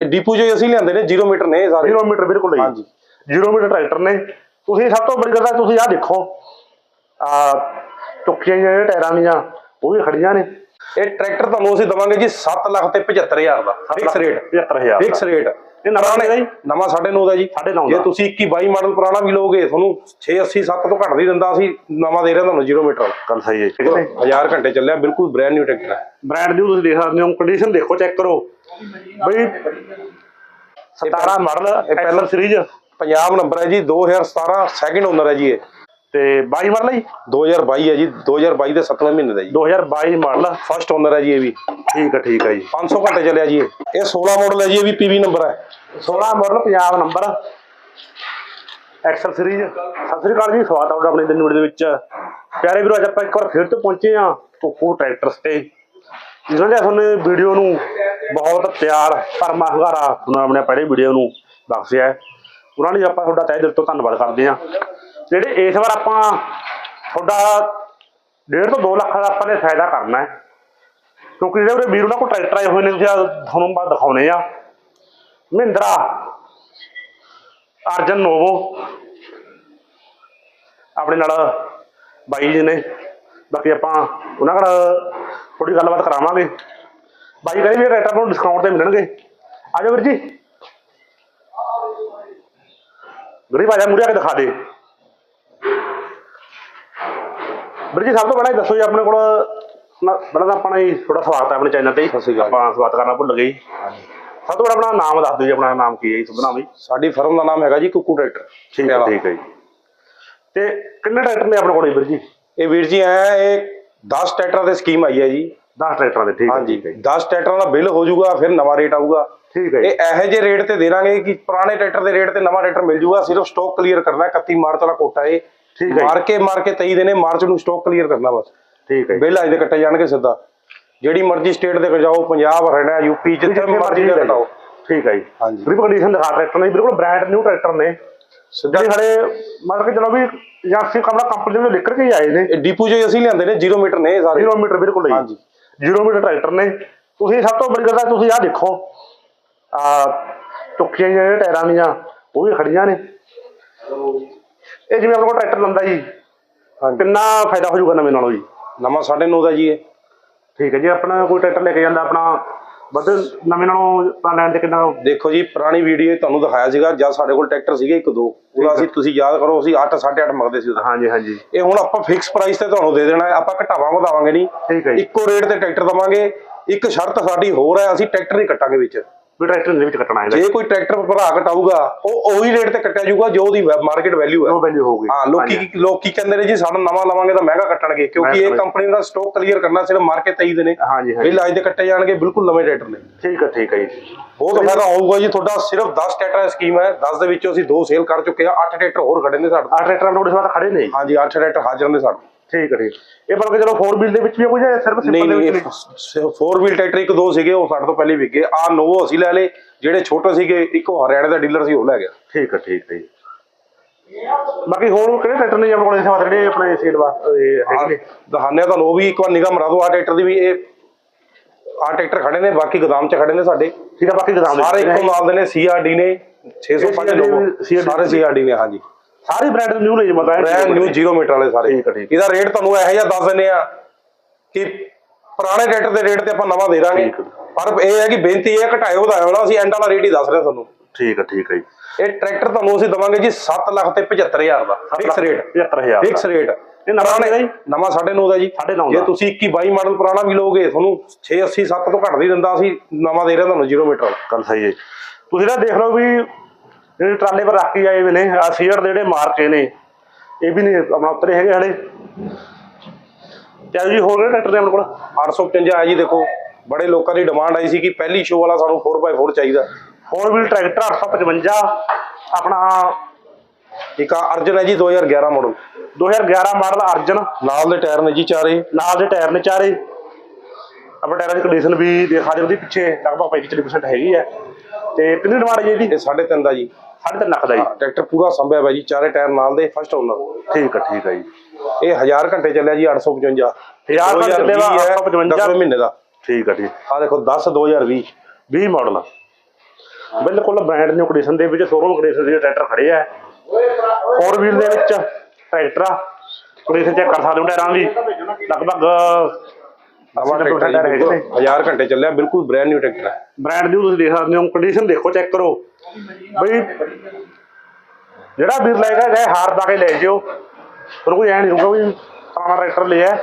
Depot ਜੋ ਅਸੀਂ ਲਿਆਂਦੇ ਨੇ 0 ਮੀਟਰ ਨੇ ਇਹ ਸਾਰੇ। 0 ਮੀਟਰ ਬਿਲਕੁਲ ਹਾਂਜੀ। 0 ਮੀਟਰ ਟਰੈਕਟਰ ਨੇ। ਤੁਸੀਂ ਸਭ ਤੋਂ ਬੜੀ ਗੱਲ ਹੈ ਤੁਸੀਂ ਆਹ ਦੇਖੋ। ਆ ਟੁੱਕੀਆਂ ਜਿਹੜੇ ਟਾਇਰਾਂ ਦੀਆਂ ਉਹ ਵੀ ਖੜੀਆਂ ਨੇ। ਇਹ ਟਰੈਕਟਰ ਤੁਹਾਨੂੰ ਅਸੀਂ ਦਵਾਂਗੇ ਜੀ 7 ਲੱਖ ਤੇ 75000 ਦਾ। Fix rate. 75000 fix rate. ਇਹ ਨਵਾਂ ਕਿਹੜਾ ਜੀ? ਨਵਾਂ 9.5 ਦਾ ਜੀ। ਸਾਢੇ ਨੌ ਜੇ ਦਾ। ਤੁਸੀਂ 21 22 ਮਾਡਲ ਪੁਰਾਣਾ ਵੀ ਲਓਗੇ ਤੁਹਾਨੂੰ 680 7 ਤੋਂ ਘੱਟ ਨਹੀਂ ਦਿੰਦਾ ਅਸੀਂ ਨਵਾਂ ਦੇ ਰਹੇ ਤੁਹਾਨੂੰ 0 ਮੀਟਰ ਗੱਲ ਸਹੀ ਹੈ ਠੀਕ ਹੈ ਹਜ਼ਾਰ ਘੰਟੇ ਚੱਲਿਆ ਬਿਲਕੁਲ ਬ੍ਰੈਂਡ ਨਿਊ ਟਰੈਕਟਰ ਹੈ। ਬ੍ਰਾਂਡ ਨਿਊ ਤੁਸੀਂ ਦੇਖ ਸਕਦੇ ਹੋ ਕੰਡੀਸ਼ਨ ਦੇਖੋ ਚੈੱਕ ਕਰੋ। ਬਈ 17 ਮਾਡਲ ਪਹਿਲਾਂ- ਐਕਸਲ ਸੀਰੀਜ਼ ਪੰਜਾਬ ਨੰਬਰ ਹੈ ਜੀ 2017 ਸੈਕਿੰਡ ਓਨਰ ਹੈ ਜੀ ਇਹ। ਤੇ 22 ਮਾਡਲ ਜੀ 2022 ਹੈ ਜੀ 2022 ਦੇ 7ਵੇਂ ਮਹੀਨੇ ਦਾ ਜੀ। 2022 ਮਾਡਲ ਫਸਟ ਓਨਰ ਹੈ ਜੀ ਇਹ ਵੀ। ਠੀਕ ਹੈ ਠੀਕ ਹੈ ਜੀ। 500 ਘੰਟੇ ਚੱਲਿਆ ਜੀ ਇਹ। ਇਹ 16 ਮਾਡਲ ਹੈ ਜੀ ਇਹ ਵੀ ਪੀਵੀ ਨੰਬਰ ਹੈ। 16 model Punjab number XL series ਸਤਿ ਸ੍ਰੀ ਅਕਾਲ ਜੀ ਸਵਾਗਤ ਹੈ ਤੁਹਾਡਾ ਆਪਣੇ ਦਿਨ ਦੇ ਵਿੱਚ। ਪਿਆਰੇ ਵੀਰੋ ਅੱਜ ਆਪਾਂ ਇੱਕ ਵਾਰ ਫਿਰ ਤੋਂ ਪਹੁੰਚੇ ਆ ਕੋਕੋ ਟਰੈਕਟਰਸ ਤੇ। ਜਿਨ੍ਹਾਂ ਨੇ ਤੁਹਾਨੂੰ ਵੀਡੀਓ ਨੂੰ ਬਹੁਤ ਪਿਆਰ, ਭਰਮਾ ਹੰਗਾਰਾ ਉਹਨਾਂ ਆਪਣੇ ਪਹਿਲੇ ਵੀਡੀਓ ਨੂੰ ਬਖਸ਼ਿਆ ਹੈ। ਉਹਨਾਂ ਨੇ ਆਪਾਂ ਤੁਹਾਡਾ ਤਹਿ ਦਿਲ ਤੋਂ ਧੰਨਵਾਦ ਕਰਦੇ ਆ ਜਿਹੜੇ ਇਸ ਵਾਰ ਆਪਾਂ ਤੁਹਾਡਾ 1.5 ਤੋਂ 2 ਲੱਖ ਦਾ ਆਪਾਂ ਨੇ ਫਾਇਦਾ ਕਰਨਾ ਹੈ। ਕਿਉਂਕਿ ਜਿਹੜੇ ਉਹਦੇ ਵੀਰ ਉਹਨਾਂ ਕੋਲ ਟਰੈਕਟਰ ਆਏ ਹੋਏ ਨੇ ਤੁਹਾਨੂੰ ਬਾਅਦ ਦਿਖਾਉਣੇ ਆ। ਮਹਿੰਦਰਾ, ਅਰਜਨ ਨੋਵੋ, ਆਪਣੇ ਨਾਲ ਬਾਈ ਜੀ ਨੇ। ਬਾਕੀ ਆਪਾਂ ਉਹਨਾਂ ਨਾਲ ਥੋੜੀ ਗੱਲਬਾਤ ਕਰਾਵਾਂਗੇ। ਬਾਈ ਕਹਿੰਦੇ ਵੀ ਰੇਟਾਂ ਨੂੰ ਡਿਸਕਾਊਂਟ ਤੇ ਮਿਲਣਗੇ। ਆ ਜਾਓ ਵੀਰ ਜੀ। ਗਰੀਬ ਆ ਜਾ ਮੁੜਿਆ ਕੇ ਦਿਖਾ ਦੇ। ਵੀਰ ਜੀ ਸਭ ਤੋਂ ਪਹਿਲਾਂ ਦੱਸੋ ਜੀ ਆਪਣੇ ਕੋਲ ਪਹਿਲਾਂ ਤਾਂ ਆਪਣਾ ਜੀ ਥੋੜਾ ਸਵਾਗਤ ਹੈ ਆਪਣੇ ਚੈਨਲ ਤੇ। ਆਪਾਂ ਸਵਾਗਤ ਕਰਨਾ ਭੁੱਲ ਗਏ ਜੀ। ਸਭ ਤੋਂ ਪਹਿਲਾਂ ਆਪਣਾ ਨਾਮ ਦੱਸ ਦਿਓ ਜੀ ਆਪਣਾ ਨਾਮ ਕੀ ਹੈ ਜੀ ਸੁਭ ਨਾਮ ਜੀ ਸਾਡੀ ਫਰਮ ਦਾ ਨਾਮ ਹੈਗਾ ਜੀ ਕੁੱਕੂ ਟਰੈਕਟਰ ਠੀਕ ਹੈ ਠੀਕ ਹੈ ਜੀ। ਤੇ ਕਿੰਨੇ ਟਰੈਕਟਰ ਨੇ ਆਪਣੇ ਕੋਲ ਵੀਰ ਜੀ? ਇਹ ਵੀਰ ਜੀ ਐ ਇਹ 10 ਟਰੈਕਟਰਾਂ ਦੀ ਸਕੀਮ ਆਈ ਹੈ ਜੀ। 10 ਟਰੈਕਟਰਾਂ ਦੇ ਠੀਕ ਹੈ ਹਾਂਜੀ ਠੀਕ ਹੈ ਜੀ। 10 ਟਰੈਕਟਰਾਂ ਦਾ ਬਿੱਲ ਹੋ ਜਾਊਗਾ ਫਿਰ ਨਵਾਂ ਰੇਟ ਆਊਗਾ। ਠੀਕ ਹੈ ਇਹ ਇਹੋ ਜਿਹੇ ਰੇਟ ਤੇ ਦੇ ਦਾਂਗੇ ਕਿ ਪੁਰਾਣੇ ਟਰੈਕਟਰ ਦੇ ਰੇਟ ਤੇ ਨਵਾਂ ਟਰੈਕਟਰ ਮਿਲ ਜਾਊਗਾ ਸਿਰਫ ਸਟਾਕ ਕਲੀਅਰ ਕਰਨਾ ਹੈ 31 ਮਾਰਚ ਵਾਲਾ ਕੋਟਾ ਇਹ। ਠੀਕ ਹੈ। ਮਾਰ ਕੇ ਮਾਰ ਕੇ 23 ਦਿਨੇ ਮਾਰਚ ਨੂੰ ਸਟਾਕ ਕਲੀਅਰ ਕਰਨਾ ਬਸ। ਠੀਕ ਹੈ। ਬਿੱਲ ਅੱਜ ਦੇ ਕੱਟੇ ਜਾਣਗੇ ਸਿੱਧਾ। ਜਿਹੜੀ ਮਰਜ਼ੀ ਸਟੇਟ ਦੇ ਜਾਓ ਪੰਜਾਬ ਹਰਿਆਣਾ ਯੂਪੀ ਜਿੱਥੇ ਮਰਜ਼ੀ ਦੇ ਕਟਾਓ ਠੀਕ ਹੈ ਜੀ। ਹਾਂਜੀ। ਗਰੀਬ ਕੰਡੀਸ਼ਨ ਦਿਖਾ ਟਰੈਕਟਰ ਨੇ ਬਿਲਕੁਲ ਬ੍ਰਾਂਡ ਨਿਊ ਟਰੈਕਟਰ ਨੇ। ਸਿੱਧਾ। ਸਾਡੇ ਮਤਲਬ ਕਿ ਚਲੋ ਵੀ ਏਜੰਸੀ ਕਮਲਾ ਕੰਪਨੀ ਦੇ ਲਿਖ ਕੇ ਆਏ ਨੇ। ਡੀਪੂ ਜੋ ਅਸੀਂ ਲਿਆਂਦੇ ਨੇ 0 ਮੀਟਰ ਨੇ ਇਹ ਸਾਰੇ। 0 ਮੀਟਰ ਬਿਲਕੁਲ ਹਾਂਜੀ। ਜੀ 0 ਮੀਟਰ ਟਰੈਕਟਰ ਨੇ। ਤੁਸੀਂ ਸਭ ਤੋਂ ਬੜੀ ਗੱਲ ਹੈ ਤੁਸੀਂ ਆਹ ਦੇਖੋ। ਆ ਟੁੱਕੀਆਂ ਜਿਹੜੇ ਟਾਇਰਾਂ ਦੀਆਂ ਉਹ ਵੀ ਖੜੀਆਂ ਨੇ। ਇਹ ਜਿਵੇਂ ਆਪਣੇ ਕੋਲ ਟਰੈਕਟਰ ਲੰਦਾ ਜੀ ਕਿੰਨਾ ਫਾਇਦਾ ਹੋ ਜਾਊਗਾ ਨਵੇਂ ਨਾਲੋਂ ਜੀ? ਨਵਾਂ 9.5 ਦਾ ਜੀ ਇਹ। ਠੀਕ ਹੈ ਜੀ ਆਪਣਾ ਕੋਈ ਟਰੈਕਟਰ ਲੈ ਕੇ ਜਾਂਦਾ ਆਪਣਾ ਵੱਧ ਨਵੇਂ ਨਾਲੋਂ ਤਾਂ ਲੈਣ ਤੇ ਕਿੰਨਾ ਦੇਖੋ ਜੀ ਪੁਰਾਣੀ ਵੀਡੀਓ ਤੁਹਾਨੂੰ ਦਿਖਾਇਆ ਸੀਗਾ ਜਦ ਸਾਡੇ ਕੋਲ ਟਰੈਕਟਰ ਸੀਗੇ ਇੱਕ ਦੋ। ਉਹਦਾ ਅਸੀਂ ਤੁਸੀਂ ਯਾਦ ਕਰੋ ਅਸੀਂ 8 8.5 ਮੰਗਦੇ ਸੀ ਉਹਦਾ। ਹਾਂਜੀ ਹਾਂਜੀ। ਇਹ ਹੁਣ ਆਪਾਂ ਫਿਕਸ ਪ੍ਰਾਈਸ ਤੇ ਤੁਹਾਨੂੰ ਦੇ ਦੇਣਾ ਆਪਾਂ ਘਟਾਵਾਂ ਵਧਾਵਾਂਗੇ ਨਹੀਂ। ਠੀਕ ਹੈ ਜੀ। ਇੱਕੋ ਰੇਟ ਤੇ ਟਰੈਕਟਰ ਦਵਾਂਗੇ ਇੱਕ ਸ਼ਰਤ ਸਾਡੀ ਹੋਰ ਹੈ ਅਸੀਂ ਟਰੈਕਟਰ ਨਹੀਂ ਕੱਟਾਂਗੇ ਵਿੱਚ। ਵੀ ਟਰੈਕਟਰ ਦੇ ਵਿੱਚ ਕੱਟਣਾ ਇਹਦਾ। ਜੇ ਕੋਈ ਟਰੈਕਟਰ ਭਰਾ ਘਟਾਊਗਾ ਉਹ ਉਹੀ ਰੇਟ ਤੇ ਕੱਟਿਆ ਜਾਊਗਾ ਜੋ ਉਹਦੀ ਮਾਰਕੀਟ ਵੈਲਿਊ ਹੈ। ਉਹ ਵੈਲਿਊ ਹੋਊਗੀ। ਹਾਂ ਲੋਕੀ ਲੋਕੀ ਕਹਿੰਦੇ ਨੇ ਜੀ ਸਾਡਾ ਨਵਾਂ ਲਵਾਂਗੇ ਤਾਂ ਮਹਿੰਗਾ ਕੱਟਣਗੇ ਕਿਉਂਕਿ ਇਹ ਕੰਪਨੀ ਦਾ ਸਟਾਕ ਕਲੀਅਰ ਕਰਨਾ ਸਿਰਫ ਮਾਰਕੀਟ 23 ਦਿਨ ਨੇ ਹਾਂਜੀ ਹਾਂਜੀ। ਬਿੱਲ ਅੱਜ ਦੇ ਕੱਟੇ ਜਾਣਗੇ ਬਿਲਕੁਲ ਨਵੇਂ ਟਰੈਕਟਰ ਨੇ। ਠੀਕ ਹੈ ਠੀਕ ਹੈ ਜੀ। ਬਹੁਤ ਫਾਇਦਾ ਹੋਊਗਾ ਜੀ ਤੁਹਾਡਾ ਸਿਰਫ 10 ਟਰੈਕਟਰ ਦੀ ਸਕੀਮ ਹੈ। 10 ਦੇ ਵਿੱਚੋਂ ਅਸੀਂ ਦੋ ਸੇਲ ਕਰ ਚੁੱਕੇ ਆ 8 ਟਰੈਕਟਰ ਹੋਰ ਖੜੇ ਨੇ ਸਾਡੇ ਕੋਲ। ਆ ਟਰੈਕਟਰ ਆਪਣੇ ਕੋਲ ਖੜੇ ਨੇ। ਹਾਂਜੀ 8 ਟਰੈਕਟਰ ਹਾਜ਼ਰ ਨੇ ਸਾਡੇ। ਠੀਕ ਹੈ ਠੀਕ ਇਹ ਬਲਕਿ ਚਲੋ 4 ਵੀਲ ਦੇ ਵਿੱਚ ਵੀ ਕੋਈ ਜਾਂ ਸਿਰਫ ਨਹੀਂ ਸਿੰਪਲ ਦੇ ਨਹੀਂ ਵਿੱਚ ਇਹ 4 ਵੀਲ ਟਰੈਕਟਰ ਇੱਕ ਦੋ ਸੀਗੇ ਉਹ ਸਾਡੇ ਤੋਂ ਪਹਿਲੇ ਵਿਕ। ਗਏ ਆ ਨੋਵੋ ਅਸੀਂ ਲੈ ਲਏ ਜਿਹੜੇ ਛੋਟੇ ਸੀਗੇ ਇੱਕ ਉਹ ਹਰਿਆਣੇ ਦਾ ਡੀਲਰ ਸੀ ਉਹ ਲੈ ਗਿਆ। ਠੀਕ ਹੈ ਠੀਕ ਹੈ ਜੀ ਬਾਕੀ ਹੋਰ ਕਿਹੜੇ ਟਰੈਕਟਰ ਨੇ ਜੀ ਆਪਣੇ ਕੋਲ ਇਸ ਵਾਰ ਜਿਹੜੇ ਆਪਣੇ ਸੇਲ ਵਾਸਤੇ ਹੈਗੇ ਨੇ? ਦਹਾਨੇ ਤੁਹਾਨੂੰ ਉਹ ਵੀ ਇੱਕ ਵਾਰ ਨਿਗਾਹ ਮਰਾ ਦਿਓ ਆ ਟਰੈਕਟਰ ਦੀ ਵੀ ਇਹ ਆ ਟਰੈਕਟਰ ਖੜੇ ਨੇ ਬਾਕੀ ਗੋਦਾਮ 'ਚ ਖੜੇ ਨੇ ਸਾਡੇ। ਠੀਕ ਹੈ ਬਾਕੀ ਗਦਾਮ ਸਾਰੇ ਇੱਕੋ ਮਾਲ ਦੇ ਨੇ ਸੀਆਰਡੀ ਨੇ 605 CRD ਨੋਵੋ CRD ਸਾਰੇ ਸੀਆਰਡੀ ਨੇ ਹਾਂਜੀ। ਸਾਰੇ ਬ੍ਰਾਂਡ ਨਿਊ ਨੇ ਜੀ ਮਤਲਬ ਬ੍ਰੈਂਡ ਨਿਊ 0 ਮੀਟਰ ਵਾਲੇ ਸਾਰੇ। ਠੀਕ ਠੀਕ। ਇਹਦਾ ਰੇਟ ਤੁਹਾਨੂੰ ਇਹੋ ਜਿਹਾ ਦੱਸ ਦਿੰਦੇ ਆ ਕਿ ਪੁਰਾਣੇ ਟਰੈਕਟਰ ਦੇ ਰੇਟ ਤੇ ਆਪਾਂ ਨਵਾਂ ਦੇ ਦਾਂਗੇ। ਪਰ ਇਹ ਹੈ ਕਿ ਬੇਨਤੀ ਹੈ ਘਟਾਇਓ ਵਧਾਇਓ ਨਾ ਅਸੀਂ ਐਂਡ ਵਾਲਾ ਰੇਟ ਹੀ ਦੱਸ ਰਹੇ ਤੁਹਾਨੂੰ। ਠੀਕ ਹੈ ਠੀਕ ਹੈ ਜੀ। ਇਹ ਟਰੈਕਟਰ ਤੁਹਾਨੂੰ ਅਸੀਂ ਦਵਾਂਗੇ ਜੀ 7 ਲੱਖ ਤੇ 75000 ਦਾ। ਫਿਕਸ ਰੇਟ 75000 ਫਿਕਸ ਰੇਟ ਇਹ ਨਵਾਂ ਕਿਹੜਾ ਜੀ? ਨਵਾਂ 9.5 ਦਾ ਜੀ। ਜੇ ਦਾ। ਤੁਸੀਂ 21 22 ਮਾਡਲ ਪੁਰਾਣਾ ਵੀ ਲਓਗੇ ਤੁਹਾਨੂੰ 680 7 ਤੋਂ ਘੱਟ ਨਹੀਂ ਦਿੰਦਾ ਅਸੀਂ ਨਵਾਂ ਦੇ ਰਹੇ ਤੁਹਾਨੂੰ 0 ਮੀਟਰ ਵਾਲਾ। ਗੱਲ ਸਹੀ ਹੈ। ਤੁਸੀਂ ਨਾ ਦੇਖ ਲਓ ਵੀ ਜਿਹੜੇ ਟਰਾਲੇ ਪਰ ਰੱਖ ਕੇ ਆਏ ਹੋਏ ਨੇ ਆ ਸੀਅਰ ਦੇ ਜਿਹੜੇ ਮਾਰਕੇ ਨੇ ਇਹ ਵੀ ਨਹੀਂ ਆਪਣਾ ਉਤਰੇ ਹੈਗੇ ਹਲੇ। ਤੇ ਜੀ ਹੋਰ ਕਿਹੜੇ ਟਰੈਕਟਰ ਨੇ ਆਪਣੇ ਕੋਲ? 855 ਹੈ ਜੀ ਦੇਖੋ ਬੜੇ ਲੋਕਾਂ ਦੀ ਡਿਮਾਂਡ ਆਈ ਸੀ ਕਿ ਪਹਿਲੀ ਸ਼ੋਅ ਵਾਲਾ ਸਾਨੂੰ 4x4 ਚਾਹੀਦਾ। ਹੋਰ ਵੀ ਟਰੈਕਟਰ 855 ਆਪਣਾ ਇੱਕ ਆ ਅਰਜਨ ਹੈ ਜੀ 2011 ਮਾਡਲ 2011 ਮਾਡਲ ਅਰਜਨ। ਨਾਲ ਦੇ ਟਾਇਰ ਨੇ ਜੀ ਚਾਰੇ। ਨਾਲ ਦੇ ਟਾਇਰ ਨੇ ਚਾਰੇ। ਆਪਣੇ ਟਾਇਰਾਂ ਦੀ ਕੰਡੀਸ਼ਨ ਵੀ ਦਿਖਾ ਦਿਓ ਉਹਦੀ ਪਿੱਛੇ ਲਗਭਗ 35% ਹੈਗੀ ਹੈ। ਤੇ ਕਿੰਨੀ ਡਿਮਾਂਡ ਹੈ ਜੀ ਇਹਦੀ? ਇਹ 3.5 ਦਾ ਜੀ। 3.5 ਲੱਖ ਦਾ ਜੀ ਟਰੈਕਟਰ ਪੂਰਾ ਸੰਭਿਆ ਹੈ ਜੀ ਚਾਰੇ ਟਾਇਰ ਨਾਲ ਦੇ ਫਸਟ ਓਨਰ ਠੀਕ ਹੈ ਠੀਕ ਹੈ ਜੀ। ਇਹ 1000 ਘੰਟੇ ਚੱਲਿਆ ਜੀ 855 ਹਜ਼ਾਰ ਘੰਟੇ ਚੱਲਿਆ ਵਾ, 855 10ਵੇਂ ਮਹੀਨੇ ਦਾ। ਠੀਕ ਹੈ ਠੀਕ। ਆ ਦੇਖੋ 10 2020 20 ਮਾਡਲ ਬਿਲਕੁਲ ਬ੍ਰਾਂਡ ਨਿਊ ਕੰਡੀਸ਼ਨ ਦੇ ਵਿੱਚ ਸ਼ੋਰੂਮ ਕੰਡੀਸ਼ਨ ਦੇ ਟਰੈਕਟਰ ਖੜੇ ਆ। ਫੋਰ ਵੀਲ ਦੇ ਵਿੱਚ ਟਰੈਕਟਰ ਆ। ਕੰਡੀਸ਼ਨ ਚੈੱਕ ਕਰ ਸਕਦੇ ਹੋ ਟਾਇਰਾਂ ਦੀ। ਲਗਭਗ ਨਵਾਂ ਟਰੈਕਟਰ ਜੀ ਬਿਲਕੁਲ 1000 ਘੰਟੇ ਚੱਲਿਆ ਬਿਲਕੁਲ ਬ੍ਰੈਂਡ ਨਿਊ ਟਰੈਕਟਰ ਹੈ। ਬ੍ਰਾਂਡ ਨਿਊ ਤੁਸੀਂ ਦੇਖ ਸਕਦੇ ਹੋ ਕੰਡੀਸ਼ਨ ਦੇਖੋ ਚੈੱਕ ਕਰੋ। ਬਈ ਜਿਹੜਾ ਵੀਰ ਲਏਗਾ ਚਾਹੇ ਹਾਰ ਪਾ ਕੇ ਲੈ ਜਿਓ। ਤੁਹਾਨੂੰ ਕੋਈ ਐ ਨਹੀਂ ਹੋਊਗਾ ਵੀ ਪੁਰਾਣਾ ਟਰੈਕਟਰ ਲਿਆ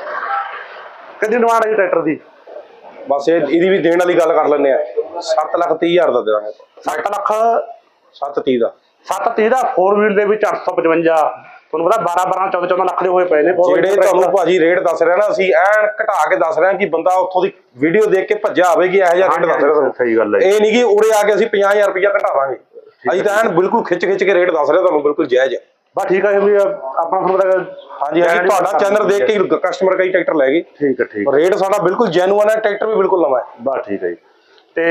ਕਿੰਨੀ ਡਿਮਾਂਡ ਹੈ ਜੀ ਟਰੈਕਟਰ ਦੀ? ਬਸ ਇਹ ਇਹਦੀ ਵੀ ਦੇਣ ਵਾਲੀ ਗੱਲ ਕਰ ਲੈਂਦੇ ਆ 7 ਲੱਖ 30 ਹਜ਼ਾਰ ਦਾ ਦੇਵਾਂਗੇ। 7 ਲੱਖ? 7 30 ਦਾ। 730 ਦਾ 4 ਵੀਲ ਦੇ ਵਿੱਚ 855 ਤੁਹਾਨੂੰ ਪਤਾ 12 12 14 14 ਲੱਖ ਦੇ ਹੋਏ ਪਏ ਨੇ ਜਿਹੜੇ। ਤੁਹਾਨੂੰ ਭਾਜੀ ਰੇਟ ਦੱਸ ਰਿਹਾ ਨਾ ਅਸੀਂ ਐਨ ਘਟਾ ਕੇ ਦੱਸ ਰਹੇ ਕਿ ਬੰਦਾ ਉੱਥੋਂ ਦੀ ਵੀਡੀਓ ਦੇਖ ਕੇ ਭੱਜਿਆ ਆਵੇਗੀ ਇਹੋ ਜਿਹਾ ਰੇਟ ਦੱਸ ਰਿਹਾ ਤੁਹਾਨੂੰ। ਸਹੀ ਗੱਲ ਹੈ। ਇਹ ਨਹੀਂ ਕਿ ਉਰੇ ਆ ਕੇ ਅਸੀਂ 50000 ਰੁਪਇਆ ਘਟਾਵਾਂਗੇ। ਅਸੀਂ ਤਾਂ ਐਨ ਬਿਲਕੁਲ ਖਿੱਚ ਖਿੱਚ ਕੇ ਰੇਟ ਦੱਸ ਰਹੇ ਤੁਹਾਨੂੰ ਬਿਲਕੁਲ ਜਾਇਜ਼ ਹੈ। ਬਸ ਠੀਕ ਹੈ ਵੀ ਆਪਣਾ ਤੁਹਾਨੂੰ ਪਤਾ ਹਾਂਜੀ ਹਾਂਜੀ ਤੁਹਾਡਾ ਚੈਨਲ ਦੇਖ ਕੇ ਕਸਟਮਰ ਕਈ ਟਰੈਕਟਰ ਲੈ ਗਏ। ਠੀਕ ਹੈ ਠੀਕ ਰੇਟ ਸਾਡਾ ਬਿਲਕੁਲ ਜੈਨੂਅਨ ਹੈ ਟਰੈਕਟਰ ਵੀ ਬਿਲਕੁਲ ਨਵਾਂ ਹੈ। ਬਸ ਠੀਕ ਹੈ ਜੀ। ਤੇ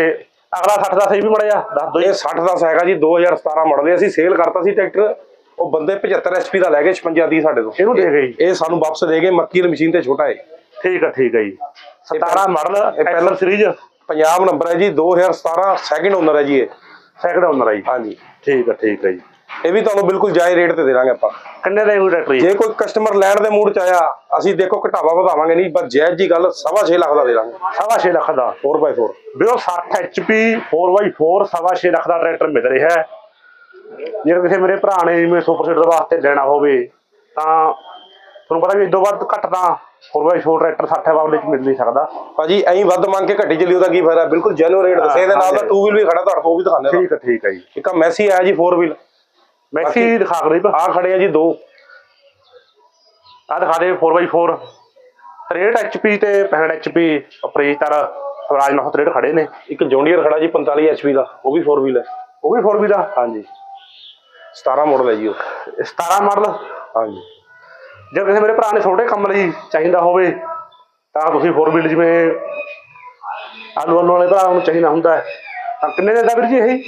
ਅਗਲਾ 60 ਦਾ ਸਹੀ ਵੀ ਮੜਿਆ ਦੱਸ ਦਿਓ ਇਹ ਜੀ 60 ਦਾ ਹੈਗਾ ਜੀ 2017 ਮਾਡਲ ਹੈ ਅਸੀਂ ਸੇਲ ਕਰਤਾ ਸੀ ਟਰੈਕਟਰ। ਉਹ ਬੰਦੇ 75 ਐਚਪੀ ਦਾ ਲੈ ਗਏ 56 ਦੀ ਸਾਡੇ ਤੋਂ। ਇਹਨੂੰ ਦੇ ਗਏ ਜੀ। ਇਹ ਸਾਨੂੰ ਵਾਪਸ ਦੇ ਗਏ ਮੱਕੀ ਵਾਲੀ ਮਸ਼ੀਨ ਤੇ ਛੋਟਾ ਹੈ ਠੀਕ ਹੈ ਠੀਕ ਹੈ ਜੀ। 17 ਮਾਡਲ ਪਹਿਲਾਂ- ਸੀਰੀਜ਼। ਪੰਜਾਬ ਨੰਬਰ ਹੈ ਜੀ 2017 ਸੈਕਿੰਡ ਓਨਰ ਹੈ ਜੀ ਇਹ। ਸੈਕਿੰਡ ਓਨਰ ਹੈ ਜੀ। ਹਾਂਜੀ। ਠੀਕ ਹੈ ਠੀਕ ਹੈ ਜੀ। ਇਹ ਵੀ ਤੁਹਾਨੂੰ ਬਿਲਕੁਲ ਜਾਇਜ਼ ਰੇਟ ਤੇ ਦੇ ਦਾਂਗੇ ਆਪਾਂ। ਕਿੰਨੇ ਦਾ ਇਹ ਟਰੈਕਟਰ ਜੀ? ਜੇ ਕੋਈ ਕਸਟਮਰ ਲੈਣ ਦੇ ਮੂਡ ਚ ਆਇਆ ਅਸੀਂ ਦੇਖੋ ਘਟਾਵਾ ਵਧਾਵਾਂਗੇ ਨਹੀਂ ਬਸ ਜਾਇਜ਼ ਜੀ ਗੱਲ ਸਵਾ ਛੇ ਲੱਖ ਦਾ ਦੇ ਦਾਂਗੇ। ਸਵਾ ਛੇ ਲੱਖ ਦਾ। 4x4 ਵੀਰੋ 60 HP 4x4 ਸਵਾ ਛੇ ਲੱਖ ਦਾ ਟਰੈਕਟਰ ਮਿਲ ਰਿਹਾ ਹੈ। ਜੇ ਕਿਸੇ ਮੇਰੇ ਭਰਾ ਨੇ ਜਿਵੇਂ ਸੁਪਰ ਸੀਡਰ ਵਾਸਤੇ ਲੈਣਾ ਹੋਵੇ ਤਾਂ ਤੁਹਾਨੂੰ ਪਤਾ ਵੀ ਇਦੋਂ ਵੱਧ ਘੱਟ ਤਾਂ 4x4 ਟਰੈਕਟਰ 60 ਹਜ਼ਾਰ ਵਿੱਚ ਮਿਲ ਨਹੀਂ ਸਕਦਾ। ਭਾਜੀ ਐਂ ਵੱਧ ਮੰਗ ਕੇ ਘੱਟੀ ਚੱਲੀ ਉਹਦਾ ਕੀ ਫਾਇਦਾ? ਬਿਲਕੁਲ ਜੈਨੂਅਨ ਰੇਟ ਦੱਸੇ ਇਹਦੇ ਨਾਲ ਦਾ 2 ਵੀਲ ਵੀ ਖੜਾ ਤੁਹਾਡੇ ਕੋਲ ਉਹ ਵੀ ਦਿਖਾਉਂਦੇ ਆ। ਠੀਕ ਹੈ ਠੀਕ ਹੈ ਜੀ। ਇੱਕ ਆ ਮੈਸੀ ਆਇਆ ਜੀ 4 ਵੀਲ ਮੈਕਸੀ ਦਿਖਾ ਕਰੀ ਆ ਖੜੇ ਆ ਜੀ ਦੋ। ਆ ਦਿਖਾ ਦੇ 4x4 63 HP ਤੇ 65 HP ਅਪਰੇਟਰ ਸਵਰਾਜ 963 ਖੜੇ ਨੇ। ਇੱਕ ਜੌਂਡੀਅਰ ਖੜਾ ਜੀ 45 ਐਚਪੀ ਦਾ ਉਹ ਵੀ 4 ਵੀਲ ਹੈ। ਉਹ ਵੀ 4 ਵੀ ਦਾ ਹਾਂਜੀ। 17 ਮਾਡਲ ਹੈ ਜੀ ਉਹ। 17 ਮਾਡਲ ਹਾਂਜੀ। ਜੇ ਕਿਸੇ ਮੇਰੇ ਭਰਾ ਨੇ ਛੋਟੇ ਕੰਮ ਲਈ ਚਾਹੀਦਾ ਹੋਵੇ ਤਾਂ ਤੁਸੀਂ 4 ਵੀਲ ਜਿਵੇਂ ਆਲੂ ਆਲੂ ਵਾਲੇ ਭਰਾ ਨੂੰ ਚਾਹੀਦਾ ਹੁੰਦਾ ਹੈ। ਤਾਂ ਕਿੰਨੇ ਦੇ ਦਾ ਵੀਰ ਜੀ ਇਹ?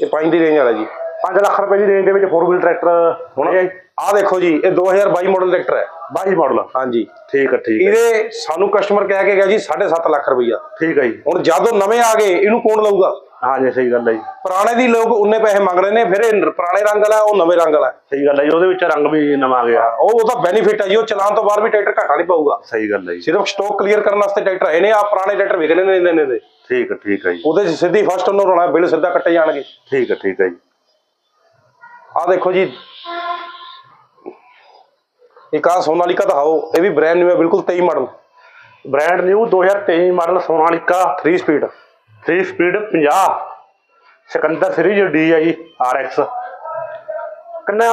ਇਹ 5 ਦੀ ਰੇਂਜ ਵਾਲਾ ਜੀ। 5 ਲੱਖ ਰੁਪਏ ਦੀ ਰੇਂਜ ਦੇ ਵਿੱਚ 4 ਵੀਲ ਟਰੈਕਟਰ ਹੁਣ ਆਹ ਦੇਖੋ ਜੀ ਇਹ 2022 ਮਾਡਲ ਟਰੈਕਟਰ ਹੈ। 22 ਮਾਡਲ ਹਾਂਜੀ। ਠੀਕ ਹੈ ਠੀਕ ਇਹਦੇ ਸਾਨੂੰ ਕਸਟਮਰ ਕਹਿ ਕੇ ਗਿਆ ਜੀ 7.5 ਲੱਖ ਰੁਪਈਆ। ਠੀਕ ਹੈ ਜੀ। ਹੁਣ ਜਦੋਂ ਨਵੇਂ ਆ ਗਏ ਇਹਨੂੰ ਕੌਣ ਲਊਗਾ? ਹਾਂ ਜੀ ਸਹੀ ਗੱਲ ਹੈ ਜੀ। ਪੁਰਾਣੇ ਦੀ ਲੋਕ ਉਨੇ ਪੈਸੇ ਮੰਗ ਰਹੇ ਨੇ ਫਿਰ ਇਹ ਪੁਰਾਣੇ ਰੰਗ ਵਾਲਾ ਉਹ ਨਵੇਂ ਰੰਗ ਵਾਲਾ। ਸਹੀ ਗੱਲ ਹੈ ਜੀ ਉਹਦੇ ਵਿੱਚ ਰੰਗ ਵੀ ਨਵਾਂ ਆ ਗਿਆ। ਉਹ ਉਹਦਾ ਬੈਨੀਫਿਟ ਹੈ ਜੀ ਉਹ ਚਲਾਉਣ ਤੋਂ ਬਾਅਦ ਵੀ ਟਰੈਕਟਰ ਘਾਟਾ ਨਹੀਂ ਪਾਊਗਾ। ਸਹੀ ਗੱਲ ਹੈ ਜੀ। ਸਿਰਫ ਸਟਾਕ ਕਲੀਅਰ ਕਰਨ ਵਾਸਤੇ ਟਰੈਕਟਰ ਆਏ ਨੇ ਆ ਪੁਰਾਣੇ ਟਰੈਕਟਰ ਵਿਕਣੇ ਨੇ ਇੰਨੇ ਨੇ ਦੇ। ਠੀਕ ਹੈ ਠੀਕ ਹੈ ਜੀ। ਉਹਦੇ 'ਚ ਸਿੱਧੀ ਫਸਟ ਓਨਰ ਹੋਣਾ ਬਿੱਲ ਸਿੱਧਾ ਕੱਟੇ ਜਾਣਗੇ। ਠੀਕ ਹੈ ਠੀਕ ਹੈ ਜੀ। ਆਹ ਦੇਖੋ ਜੀ। ਇੱਕ ਆਹ ਸੋਨਾਲੀਕਾ ਦਿਖਾਓ ਇਹ ਵੀ ਬ੍ਰਾਂਡ ਨਿਊ ਹੈ ਬਿਲਕੁਲ 23 model brand new 2023 model Sonalika 3 speed 3 speed 50 Sikandar series D ਹੈ ਜੀ RX ਕਿੰਨਾ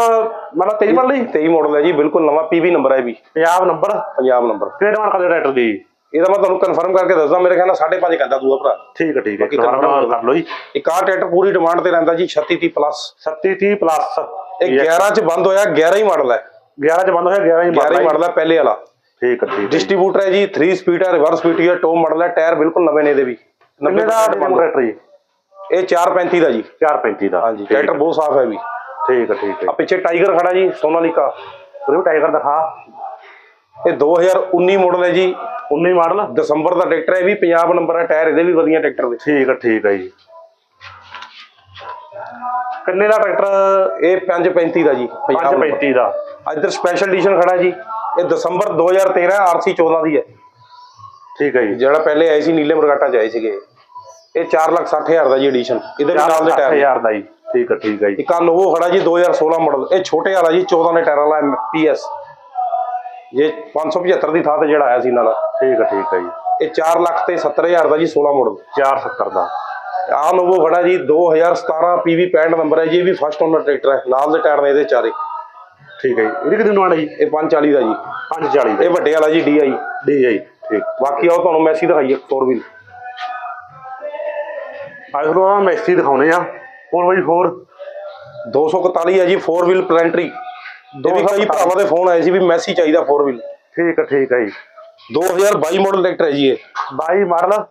ਮਤਲਬ 23 ਮਾਡਲ ਜੀ? 23 ਮਾਡਲ ਹੈ ਜੀ ਬਿਲਕੁਲ ਨਵਾਂ ਪੀਵੀ ਨੰਬਰ ਹੈ ਵੀ। ਪੰਜਾਬ ਨੰਬਰ ਪੰਜਾਬ ਨੰਬਰ ਕਿਹੜੇ ਮਾਡਲ ਦਾ ਟਰੈਕਟਰ ਦੀ? ਇਹਦਾ ਮੈਂ ਤੁਹਾਨੂੰ ਕਨਫਰਮ ਕਰਕੇ ਦੱਸਦਾ ਮੇਰੇ ਖਿਆਲ ਨਾਲ 5.5 ਕਹਿੰਦਾ ਦੂਆ ਭਰਾ। ਠੀਕ ਹੈ ਠੀਕ ਹੈ ਕਰ ਲਓ ਜੀ। ਇੱਕ ਆਹ ਟਰੈਕਟਰ ਪੂਰੀ ਡਿਮਾਂਡ ਤੇ ਰਹਿੰਦਾ ਜੀ 36 30 ਪਲੱਸ 3730 ਪਲੱਸ ਇਹ 11 ਚ ਬੰਦ ਹੋਇਆ 11 ਹੀ ਮਾਡਲ ਹੈ 11 ਚ ਬੰਦ ਹੋਇਆ 11 ਹੀ 11 ਹੀ ਮਾਡਲ ਹੈ ਪਹਿਲੇ ਵਾਲਾ। ਠੀਕ ਹੈ ਠੀਕ। ਡਿਸਟ੍ਰੀਬਿਊਟਰ ਹੈ ਜੀ 3 ਸਪੀਡ ਹੈ ਰਿਵਰਸ ਸਪੀਡ ਹੈ ਟੋਪ ਮਾਡਲ ਹੈ ਟਾਇਰ ਬਿਲਕੁਲ ਨਵੇਂ ਨੇ ਇਹਦੇ ਵੀ। ਕਿੰਨੇ ਦਾ ਟਰੈਕਟਰ ਜੀ? ਇਹ 435 ਦਾ ਜੀ। 435 ਦਾ। ਹਾਂਜੀ ਟਰੈਕਟਰ ਬਹੁਤ ਸਾਫ਼ ਹੈ ਵੀ। ਠੀਕ ਹੈ ਠੀਕ ਹੈ। ਆ ਪਿੱਛੇ ਟਾਈਗਰ ਖੜਾ ਜੀ ਸੋਨਾਲੀਕਾ। ਰਿਵ ਟਾਈਗਰ ਦਿਖਾ। ਇਹ 2019 ਮਾਡਲ ਹੈ ਜੀ। 19 ਮਾਡਲ ਦਸੰਬਰ ਦਾ ਟਰੈਕਟਰ ਹੈ ਵੀ ਪੰਜਾਬ ਨੰਬਰ ਹੈ ਟਾਇਰ ਇਹਦੇ ਵੀ ਵਧੀਆ ਟਰੈਕਟਰ ਦੇ। ਠੀਕ ਹੈ ਠੀਕ ਹੈ ਜੀ। ਕਿੰਨੇ ਦਾ ਟਰੈਕਟਰ? ਇਹ 535 ਦਾ ਜੀ ਪੰਜਾਬ number। 535 ਦਾ। ਇੱਧਰ ਸਪੈਸ਼ਲ ਐਡੀਸ਼ਨ ਖੜਾ ਜੀ। ਇਹ ਦਸੰਬਰ 2013 ਆਰਸੀ 14 ਦੀ ਹੈ। ਠੀਕ ਹੈ ਜੀ। ਜਿਹੜਾ ਪਹਿਲੇ ਆਏ ਸੀ ਨੀਲੇ ਮੁਰਗਾਟਾ ਚ ਆਏ ਸੀਗੇ। ਇਹ 460000 ਦਾ ਜੀ ਐਡੀਸ਼ਨ ਇਹਦੇ ਨਾਲ ਦੇ ਟਾਇਰ hਜ਼ਾਰ ਦਾ ਜੀ। ਠੀਕ ਹੈ ਠੀਕ ਹੈ ਜੀ। ਆ ਨੋਵੋ ਖੜਾ ਜੀ 2016 ਮਾਡਲ ਇਹ ਛੋਟੇ ਵਾਲਾ ਜੀ 14 ਦੇ ਟਾਇਰ ਵਾਲਾ ਪੀਐਸ ਇਹ 575 ਦੀ ਥਾਂ ਤੇ ਜਿਹੜਾ ਆਇਆ ਸੀ ਨਾਲ ਠੀਕ ਹੈ ਠੀਕ ਹੈ ਜੀ। ਇਹ 4 ਲੱਖ ਤੇ 70000 ਦਾ ਜੀ 16 ਮਾਡਲ 470 ਦਾ। ਆ ਨੋਵੋ ਖੜਾ ਜੀ 2017 ਪੀਵੀ 65 ਨੰਬਰ ਹੈ ਜੀ ਇਹ ਵੀ ਫਸਟ ਓਨਰ ਟਰੈਕਟਰ ਹੈ। ਨਾਲ ਦੇ ਟਾਇਰ ਨੇ ਇਹਦੇ ਚਾਰੇ। ਠੀਕ ਹੈ ਜੀ। ਇਹਦੀ ਕਿੰਨੀ ਹੈ ਜੀ? ਇਹ 540 ਦਾ ਜੀ। 540 ਦਾ ਇਹ ਵੱਡੇ ਵਾਲਾ ਜੀ ਡੀਆਈ ਡੀ ਹੈ ਜੀ ਠੀਕ। ਬਾਕੀ ਆਓ ਤੁਹਾਨੂੰ ਮੈਸੀ ਦਿਖਾਈਏ 4 ਵੀਲ ਅੱਜ ਤੁਹਾਨੂੰ ਮੈਸੀ ਦਿਖਾਉਣੇ ਆ। 4x4 241 ਹੈ ਜੀ 4 ਵੀਲ ਪਲੈਂਟਰੀ ਵੀ ਕਈ ਭਰਾਵਾਂ ਦੇ ਫੋਨ ਆਏ ਸੀ ਵੀ ਮੈਸੀ ਚਾਹੀਦਾ 4 ਵੀਲ ਠੀਕ ਹੈ ਠੀਕ ਹੈ ਜੀ। 2022 ਮਾਡਲ ਟਰੈਕਟਰ ਹੈ ਜੀ ਇਹ। 22 ਮਾਡਲ।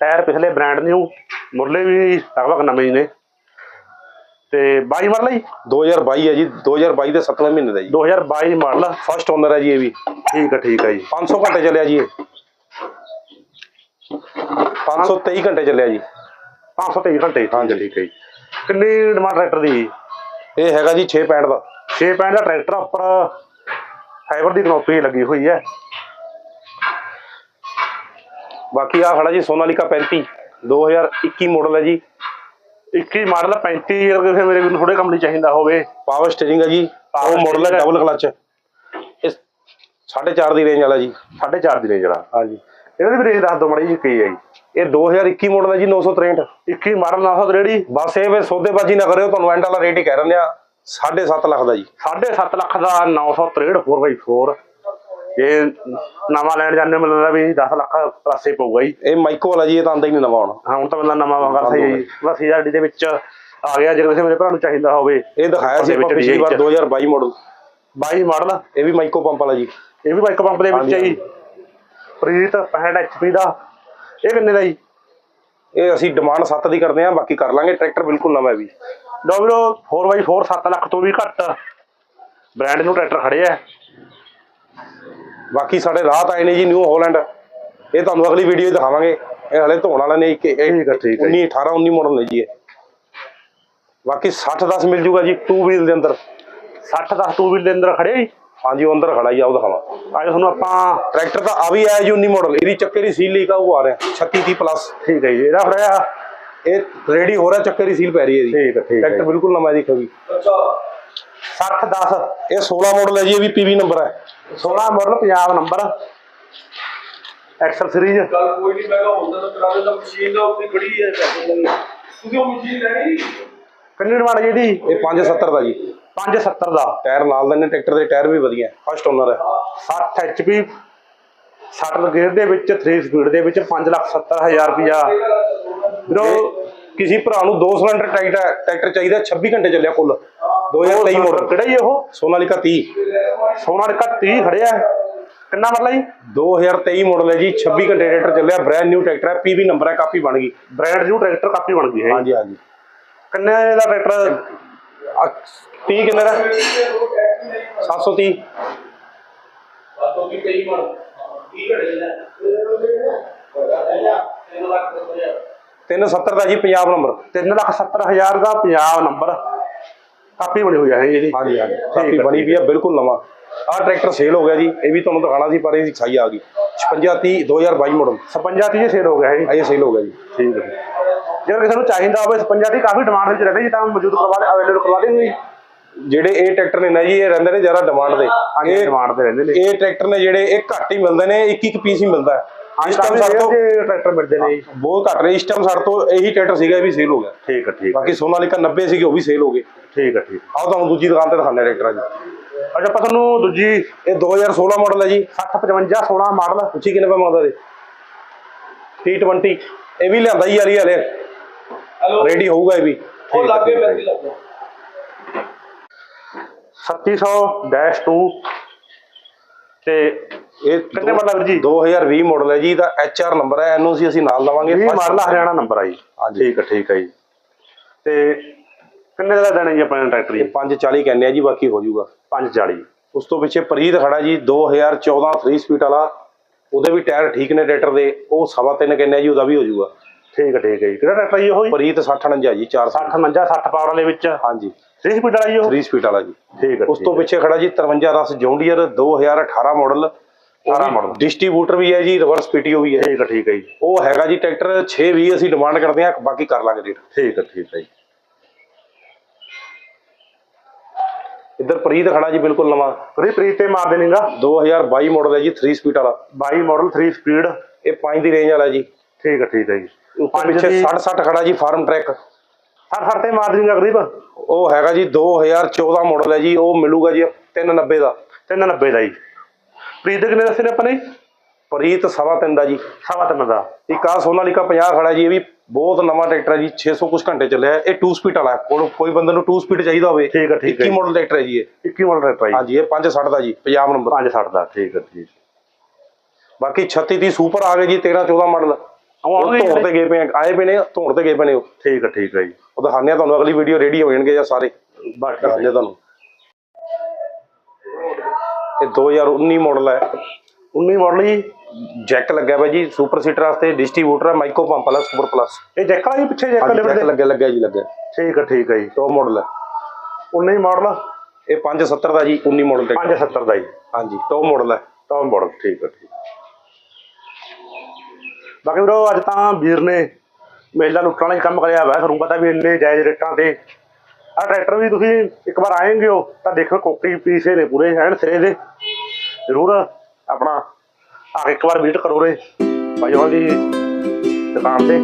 ਟਾਇਰ ਪਿਛਲੇ ਬ੍ਰਾਂਡ ਨਿਊ ਮੁਰਲੇ ਵੀ ਲਗਭਗ ਨਵੇਂ ਨੇ। ਤੇ 22 ਮਾਡਲ ਜੀ? 2022 ਹੈ ਜੀ 2022 ਦੇ 7ਵੇਂ ਮਹੀਨੇ ਦਾ ਜੀ। 2022 ਮਾਡਲ। ਫਸਟ ਓਨਰ ਹੈ ਜੀ ਇਹ ਵੀ। ਠੀਕ ਹੈ ਠੀਕ ਹੈ ਜੀ। 500 ਘੰਟੇ ਚੱਲਿਆ ਜੀ ਇਹ। 523 ਘੰਟੇ ਚੱਲਿਆ ਜੀ। 523 ਘੰਟੇ। ਹਾਂਜੀ। ਠੀਕ ਹੈ ਜੀ। ਕਿੰਨੀ ਡਿਮਾਂਡ ਟਰੈਕਟਰ ਦੀ? ਇਹ ਹੈਗਾ ਜੀ 665 ਦਾ। 6 ਪੈਂਡ ਦਾ ਟਰੈਕਟਰ ਉੱਪਰ ਫਾਈਬਰ ਦੀ ਕਨੋਪੀ ਲੱਗੀ ਹੋਈ ਹੈ। ਬਾਕੀ ਆ ਖੜਾ ਜੀ ਸੋਨਾਲੀਕਾ 35 2021 ਮਾਡਲ ਹੈ ਜੀ। 21 ਮਾਡਲ 35 ਅਗਰ ਕਿਸੇ ਮੇਰੇ ਨੂੰ ਥੋੜੇ ਕੰਮ ਲਈ ਚਾਹੀਦਾ ਹੋਵੇ। ਪਾਵਰ ਸਟੀਅਰਿੰਗ ਹੈ ਜੀ। ਉਹ ਮਾਡਲ ਹੈ ਹੈ। ਡਬਲ ਕਲਚ ਇਸ 4.5 ਦੀ ਰੇਂਜ ਵਾਲਾ ਜੀ। 4.5 ਦੀ ਰੇਂਜ ਜਿਹੜਾ ਹਾਂਜੀ। ਇਹਨਾਂ ਦੀ ਵੀ ਰੇਂਜ ਦੱਸ ਦਿਓ ਮੜੀ ਜੀ ਕੀ ਹੈ ਜੀ। ਇਹ 2021 ਮਾਡਲ ਹੈ ਜੀ 963 21 ਮਾਡਲ 900 ਰੇੜੀ ਬਸ ਇਹ ਵੇ ਸੌਦੇਬਾਜ਼ੀ ਨਾ ਕਰਿਓ ਤੁਹਾਨੂੰ ਐਂਡ ਵਾਲਾ ਰੇਟ ਹੀ ਕਹਿ ਰਹੇ ਆ 7.5 ਲੱਖ ਦਾ ਜੀ। 7.5 ਲੱਖ ਦਾ 963 4x4 ਜੇ ਨਵਾਂ ਲੈਣ ਜਾਂਦੇ ਮੈਨੂੰ ਲੱਗਦਾ ਵੀ 10 ਲੱਖ ਪਲੱਸ ਹੀ ਪਊਗਾ ਜੀ। ਇਹ ਮਾਈਕੋ ਵਾਲਾ ਜੀ ਇਹ ਤਾਂ ਆਂਦਾ ਹੀ ਨਹੀਂ ਨਵਾਂ ਹੁਣ। ਹਾਂ ਹੁਣ ਤਾਂ ਬੰਦਾ ਨਵਾਂ ਮੰਗਾ ਸਹੀ ਜੀ। ਬਸ ਹਜ਼ਾਰ ਦੇ ਵਿੱਚ ਆ ਗਿਆ ਜੇ ਕਿਸੇ ਮੇਰੇ ਭਰਾ ਨੂੰ ਚਾਹੀਦਾ ਹੋਵੇ। ਇਹ ਦਿਖਾਇਆ ਸੀ ਪਿਛਲੀ ਵਾਰ DI 2022 ਮਾਡਲ 22 ਮਾਡਲ। ਇਹ ਵੀ ਮਾਈਕੋ ਪੰਪ ਵਾਲਾ ਜੀ। ਇਹ ਵੀ ਬਾਈਕ ਪੰਪ ਦੇ ਵਿੱਚ ਹੈ ਜੀ। ਪ੍ਰੀਤ 65 HP ਦਾ। ਇਹ ਕਿੰਨੇ ਦਾ ਜੀ? ਇਹ ਅਸੀਂ ਡਿਮਾਂਡ 7 ਦੀ ਕਰਦੇ ਆ ਬਾਕੀ ਕਰ ਲਾਂਗੇ। ਟਰੈਕਟਰ ਬਿਲਕੁਲ ਨਵਾਂ ਵੀ। ਡੋਮਿਨੋ 4x4 7 ਲੱਖ ਤੋਂ ਵੀ ਘੱਟ। ਬ੍ਰਾਂਡ ਨੂੰ ਟਰੈਕਟਰ ਖੜੇ ਆ। ਬਾਕੀ ਸਾਡੇ ਰਾਤ ਆਏ ਨੇ ਜੀ ਨਿਊ ਹਾਲੈਂਡ ਇਹ ਤੁਹਾਨੂੰ ਅਗਲੀ ਵੀਡੀਓ ਦਿਖਾਵਾਂਗੇ। ਇਹ ਹਲੇ ਧੋਣ ਵਾਲਾ ਨੇ ਇੱਕ ਠੀਕ ਹੈ, ਠੀਕ ਹੈ। 19 18 19 ਮਾਡਲ ਨੇ ਜੀ ਇਹ। ਬਾਕੀ 60 10 ਮਿਲ ਜੂਗਾ ਜੀ 2 ਵੀਲ ਦੇ ਅੰਦਰ। 60 10 ਟੂ ਵੀਲ ਦੇ ਅੰਦਰ ਖੜੇ ਆ ਜੀ। ਹਾਂਜੀ ਉਹ ਅੰਦਰ ਖੜਾ ਜੀ ਆਓ ਦਿਖਾਵਾਂ। ਅੱਜ ਤੁਹਾਨੂੰ ਆਪਾਂ ਟਰੈਕਟਰ ਤਾਂ ਆ ਵੀ ਆਇਆ ਜੀ 19 ਮਾਡਲ ਇਹਦੀ ਚੱਕੇ ਦੀ ਸੀਲ ਲੀਕ ਆ ਉਹ ਆ ਰਿਹਾ 36 30 ਪਲੱਸ ਠੀਕ ਹੈ ਜੀ ਇਹਦਾ ਖੜਿਆ ਇਹ ਰੈਡੀ ਹੋ ਰਿਹਾ ਚੱਕੇ ਦੀ ਸੀਲ ਪੈ ਰਹੀ ਹੈ ਜੀ। ਠੀਕ ਹੈ, ਠੀਕ ਹੈ। ਟਰੈਕਟਰ ਬਿਲਕੁਲ ਨਵਾਂ ਦੇਖੋ ਜੀ। 60 10 ਇਹ 16 ਮਾਡਲ ਹੈ ਜੀ ਇਹ ਵੀ ਪੀਵੀ ਨੰਬਰ ਹੈ। 16 model Punjab number axle series ਗੱਲ ਕੋਈ ਨਹੀਂ ਮੈਂ ਕਿਹਾ ਹੁੰਦਾ ਤਾਂ ਕਰਾ ਦਿੰਦਾ ਮਸ਼ੀਨ ਦਾ ਉੱਤੇ ਖੜੀ ਹੈ ਤੁਸੀਂ ਉਹ ਮਸ਼ੀਨ ਲੈਣੀ ਕਿੰਨੀ ਡਿਮਾਂਡ ਜੀ ਇਹਦੀ? ਇਹ 570 ਦਾ ਜੀ। 570 ਦਾ। ਟਾਇਰ ਨਾਲ ਦੇ ਨੇ ਟਰੈਕਟਰ ਦੇ ਟਾਇਰ ਵੀ ਵਧੀਆ ਫਸਟ ਓਨਰ ਹੈ। 60 HP 60 ਗੇਅਰ ਦੇ ਵਿੱਚ 3 ਸਪੀਡ ਦੇ ਵਿੱਚ 570000 ਰੁਪਿਆ ਵੀਰੋ ਕਿਸੇ ਭਰਾ ਨੂੰ ਦੋ ਸਿਲੰਡਰ ਟਰੈਕਟਰ ਟਰੈਕਟਰ ਚਾਹੀਦਾ 26 ਘੰਟੇ ਚੱਲਿਆ ਕੁੱਲ 2023 ਮਾਡਲ ਕਿਹੜਾ ਜੀ ਉਹ? ਸੋਨਾਲੀਕਾ 30 ਸੋਨਾਲੀਕਾ 30 ਖੜਿਆ। ਕਿੰਨਾ ਮਤਲਬ ਜੀ? 2023 ਮਾਡਲ ਹੈ ਜੀ 26 ਘੰਟੇ ਟਰੈਕਟਰ ਚੱਲਿਆ ਬ੍ਰੈਂਡ ਨਿਊ ਟਰੈਕਟਰ ਹੈ ਪੀਵੀ ਨੰਬਰ ਹੈ ਕਾਪੀ ਬਣ ਗਈ। ਬ੍ਰਾਂਡ ਨਿਊ ਟਰੈਕਟਰ ਕਾਪੀ ਬਣ ਗਈ ਹੈ। ਹਾਂਜੀ ਹਾਂਜੀ। ਕਿੰਨੇ ਦਾ ਟਰੈਕਟਰ? 30 ਕਿੰਨੇ ਦਾ। 730 ਬਾਤੋਂ ਵੀ ਕਈ ਮਰ ਕੀ ਘੜੇ ਲੈ ਇਹਨੂੰ ਲੱਗ ਰਿਹਾ 370 ਦਾ ਜੀ ਪੰਜਾਬ ਨੰਬਰ 370000 ਦਾ ਪੰਜਾਬ ਨੰਬਰ ਕਾਪੀ ਬਣੀ ਹੋਈ ਹੈ ਇਹ ਜੀ। ਹਾਂਜੀ ਹਾਂਜੀ। ਕਾਪੀ ਬਣੀ ਵੀ ਹੈ। ਬਿਲਕੁਲ ਨਵਾਂ। ਆਹ ਟਰੈਕਟਰ ਸੇਲ ਹੋ ਗਿਆ ਜੀ ਇਹ ਵੀ ਤੁਹਾਨੂੰ ਦਿਖਾਣਾ ਸੀ ਪਰ ਇਹਦੀ ਸਾਈ ਆ ਗਈ। 56 30 2022 ਮਾਡਲ 56 30 ਸੇਲ ਹੋ ਗਿਆ ਹੈ ਜੀ। ਇਹ ਸੇਲ ਹੋ ਗਿਆ ਜੀ। ਠੀਕ ਹੈ। ਜੇ ਕਿਸੇ ਨੂੰ ਚਾਹੀਦਾ ਹੋਵੇ 56 ਦੀ ਕਾਫੀ ਡਿਮਾਂਡ ਵਿੱਚ ਰਹਿੰਦੇ ਜੀ ਤਾਂ ਮੌਜੂਦ ਕਰਵਾ ਦੇ ਅਵੇਲੇਬਲ ਕਰਵਾ ਦੇਣਗੇ ਜੀ। ਜਿਹੜੇ ਇਹ ਟਰੈਕਟਰ ਨੇ ਨਾ ਜੀ ਇਹ ਰਹਿੰਦੇ ਨੇ ਜ਼ਿਆਦਾ ਡਿਮਾਂਡ ਦੇ। ਹਾਂਜੀ ਇਹ ਡਿਮਾਂਡ ਤੇ ਰਹਿੰਦੇ ਨੇ। ਇਹ ਟਰੈਕਟਰ ਨੇ ਜਿਹੜੇ ਇਹ ਘੱਟ ਹੀ ਮਿਲਦੇ ਨੇ ਇੱਕ ਇੱਕ ਪੀਸ ਹੀ ਮਿਲਦਾ। ਹੈ ਇਸ ਟਾਈਮ ਸਾਡੇ ਤੋਂ ਟਰੈਕਟਰ ਮਿਲਦੇ ਨੇ ਜੀ। ਬਹੁਤ ਘੱਟ ਨੇ। ਇਸ ਟਾਈਮ ਸਾਡੇ ਤੋਂ ਇਹੀ ਟਰੈਕਟਰ ਸੀਗਾ ਇਹ ਵੀ ਸੇਲ ਹੋ ਗਿਆ। ਠੀਕ ਹੈ ਠੀਕ ਬਾਕੀ ਸੋਨਾਲੀਕਾ 90 ਸੀਗੇ ਉਹ ਵੀ ਸੇਲ ਹੋ ਗਏ। ਠੀਕ ਹੈ ਠੀਕ। ਆਓ ਤੁਹਾਨੂੰ ਦੂਜੀ ਦੁਕਾਨ ਤੇ ਦਿਖਾਉਂਦੇ ਟਰੈਕਟਰਾਂ ਜੀ ਅੱਛਾ ਆਪਾਂ ਤੁਹਾਨੂੰ ਦੂਜੀ ਇਹ 2016 ਮਾਡਲ ਹੈ ਜੀ। 60 55 16 ਮਾਡਲ ਉੱਚੀ ਕਿੰਨੇ ਪੈ ਮੰਗਦਾ ਦੇ? T20 ਇਹ ਵੀ ਲਿਆਂਦਾ ਹੀ ਯਾਰੀ ਹਲੇ ਹੈਲੋ ਰੈਡੀ ਹੋਊਗਾ ਇਹ ਵੀ। ਉਹ ਲੱਗੇ ਪੈਸੇ ਲੱਗੇ। 3700-2 ਤੇ ਇਹ ਕਿੰਨੇ ਵੀਰ ਜੀ? 2020 ਮਾਡਲ ਹੈ ਜੀ ਇਹਦਾ HR ਨੰਬਰ ਹੈ ਇਹਨੂੰ ਅਸੀਂ ਅਸੀਂ ਨਾਲ ਲਵਾਂਗੇ। ਇਹ ਮਾਡਲ ਹਰਿਆਣਾ ਨੰਬਰ ਆ ਜੀ। ਹਾਂਜੀ। ਠੀਕ ਠੀਕ ਹੈ ਜੀ। ਤੇ ਕਿੰਨੇ ਦਾ ਦੇਣਾ ਜੀ ਆਪਾਂ ਨੇ ਟਰੈਕਟਰ ਜੀ 540 ਕਹਿੰਦੇ ਆ ਜੀ ਬਾਕੀ ਹੋ ਜਾਊਗਾ। 540 ਉਸ ਤੋਂ ਪਿੱਛੇ ਪ੍ਰੀਤ ਖੜਾ ਜੀ 2014 3 ਸਪੀਡ ਵਾਲਾ। ਉਹਦੇ ਵੀ ਟਾਇਰ ਠੀਕ ਨੇ ਟਰੈਕਟਰ ਦੇ ਉਹ ਸਵਾ ਤਿੰਨ ਕਹਿੰਦੇ ਆ ਜੀ ਉਹਦਾ ਵੀ ਹੋ ਜਾਊਗਾ। ਠੀਕ ਹੈ ਠੀਕ ਹੈ ਜੀ। ਕਿਹੜਾ ਟਰੈਕਟਰ ਜੀ ਉਹ ਜੀ? ਪ੍ਰੀਤ 6049 ਜੀ 4 60 59 60 ਪਾਵਰ ਵਾਲੇ ਵਿੱਚ। ਹਾਂਜੀ। 3 ਸਪੀਡ ਵਾਲਾ ਜੀ ਉਹ? 3 ਸਪੀਡ ਵਾਲਾ ਜੀ। ਠੀਕ ਹੈ ਉਸ ਤੋਂ ਪਿੱਛੇ ਖੜਾ ਜੀ 53 ਰਸ John Deere 2018 model 18 model। Distributor ਵੀ ਹੈ ਜੀ ਰਿਵਰਸ ਪੀਟੀਓ ਵੀ ਹੈ। ਠੀਕ ਹੈ ਠੀਕ ਹੈ ਜੀ। ਉਹ ਹੈਗਾ ਜੀ ਟਰੈਕਟਰ 620 ਅਸੀਂ ਡਿਮਾਂਡ ਕਰਦੇ ਹਾਂ ਬਾਕੀ ਕਰ ਲਾਂਗੇ ਰੇਟ। ਠੀਕ ਹੈ ਠੀਕ ਹੈ ਜੀ। ਇੱਧਰ ਪ੍ਰੀਤ ਖੜਾ ਜੀ ਬਿਲਕੁਲ ਨਵਾਂ। ਫਰੀ ਪ੍ਰੀਤ ਤੇ ਮਾਰ ਦੇਣੀਗਾ। 2022 ਮਾਡਲ ਹੈ ਜੀ 3 ਸਪੀਡ ਵਾਲਾ। 22 ਮਾਡਲ 3 ਸਪੀਡ ਇਹ 5 ਦੀ ਰੇਂਜ ਵਾਲਾ ਜੀ। ਠੀਕ ਹੈ ਠੀਕ ਹੈ ਜੀ। ਪਿੱਛੇ 60 60 ਖੜਾ ਜੀ ਫਾਰਮ ਟਰੈਕ 60 60 ਤੇ ਮਾਰ ਦੇਣੀਗਾ ਕਰੀਬ ਉਹ ਹੈਗਾ ਜੀ 2014 ਮਾਡਲ ਹੈ ਜੀ ਉਹ ਮਿਲੂਗਾ ਜੀ 390 ਦਾ। 390 ਦਾ ਜੀ। ਪ੍ਰੀਤ ਦੇ ਕਿੰਨੇ ਦੱਸੇ ਨੇ ਆਪਾਂ ਨੇ ਪ੍ਰੀਤ ਸਵਾ ਤਿੰਨ ਦਾ ਜੀ। ਸਵਾ ਤਿੰਨ ਦਾ। ਇੱਕ ਆ ਸੋਨਾਲੀਕਾ 50 ਖੜਾ ਜੀ ਇਹ ਵੀ ਬਹੁਤ ਨਵਾਂ ਟਰੈਕਟਰ ਹੈ ਜੀ 600 ਕੁਝ ਘੰਟੇ ਚੱਲਿਆ ਹੈ। ਇਹ 2 ਸਪੀਡ ਵਾਲਾ ਹੈ। ਕੋਲ ਕੋਈ ਬੰਦੇ ਨੂੰ 2 ਸਪੀਡ ਚਾਹੀਦਾ ਹੋਵੇ ਠੀਕ ਹੈ, ਠੀਕ ਹੈ। 21 ਮਾਡਲ ਟਰੈਕਟਰ ਹੈ ਜੀ ਇਹ। 21 ਮਾਡਲ ਟਰੈਕਟਰ ਜੀ। ਹਾਂਜੀ ਇਹ 560 ਦਾ ਜੀ ਪੰਜਾਬ ਨੰਬਰ। 560 ਦਾ ਠੀਕ ਹੈ ਠੀਕ ਬਾਕੀ 36 30 ਸੁਪਰ ਆ ਗਏ ਜੀ 13 14 ਮਾਡਲ ਉਹ ਧੋਣ ਤੇ ਗਏ ਪਏ ਆਏ ਪਏ ਨੇ ਧੋਣ ਤੇ ਗਏ ਪਏ ਨੇ ਠੀਕ ਹੈ ਠੀਕ ਹੈ ਜੀ। ਉਹ ਦਿਖਾਉਂਦੇ ਆ ਤੁਹਾਨੂੰ ਅਗਲੀ ਵੀਡੀਓ ਰੈਡੀ ਹੋ ਜਾਣਗੇ ਜਾਂ ਸਾਰੇ। ਬਸ ਦਿਖਾਉਂਦੇ ਤੁਹਾਨੂੰ। ਇਹ 2019 ਮਾਡਲ ਹੈ। 19 ਮਾਡਲ ਜੀ? ਜੈਕ ਲੱਗਿਆ ਵਾ ਜੀ ਸੁਪਰ ਸੀਟਰ ਵਾਸਤੇ ਡਿਸਟ੍ਰੀਬਿਊਟਰ ਹੈ ਮਾਈਕੋ ਪੰਪ ਵਾਲਾ ਸੁਪਰ ਪਲੱਸ ਇਹ ਜੈਕ ਵਾਲਾ ਜੀ ਪਿੱਛੇ ਜੈਕ ਲਿਵਰ ਜੈਕ ਦੇ ਲੱਗਿਆ ਲੱਗਿਆ ਜੀ ਲੱਗਿਆ। ਠੀਕ ਹੈ ਠੀਕ ਹੈ ਜੀ। ਟੌਪ ਮਾਡਲ ਹੈ ਉਨੇ ਹੀ ਮਾਡਲ ਇਹ 570 ਦਾ ਜੀ 19 ਮਾਡਲ ਟਰੈਕਟਰ 570 ਦਾ ਜੀ। ਹਾਂਜੀ ਟੌਪ ਮਾਡਲ ਹੈ ਤਾਂ ਮਾਡਲ ਠੀਕ ਹੈ ਠੀਕ ਬਾਕੀ ਵੀਰੋ ਅੱਜ ਤਾਂ ਵੀਰ ਨੇ ਮੇਲਾ ਲੁੱਟਣ ਵਾਲਾ ਹੀ ਕੰਮ ਕਰਿਆ ਹੋਇਆ, ਤੁਹਾਨੂੰ ਪਤਾ ਵੀ ਇੰਨੇ ਜਾਇਜ਼ ਰੇਟਾਂ ਤੇ। ਆਹ ਟਰੈਕਟਰ ਵੀ ਤੁਸੀਂ ਇੱਕ ਵਾਰ ਆਏਂਗੇ ਹੋ ਤਾਂ ਦੇਖੋ ਕੋਕੀ ਪੀਸੇ ਨੇ ਪੂਰੇ, ਐਨ ਸਿਰੇ ਦੇ। ਜ਼ਰੂਰ ਆਪਣਾ ਆ ਕੇ ਇੱਕ ਵਾਰ ਵਿਜ਼ਿਟ ਕਰੋ ਰੇ ਭਾਈ ਦੀ ਦੁਕਾਨ ਤੇ।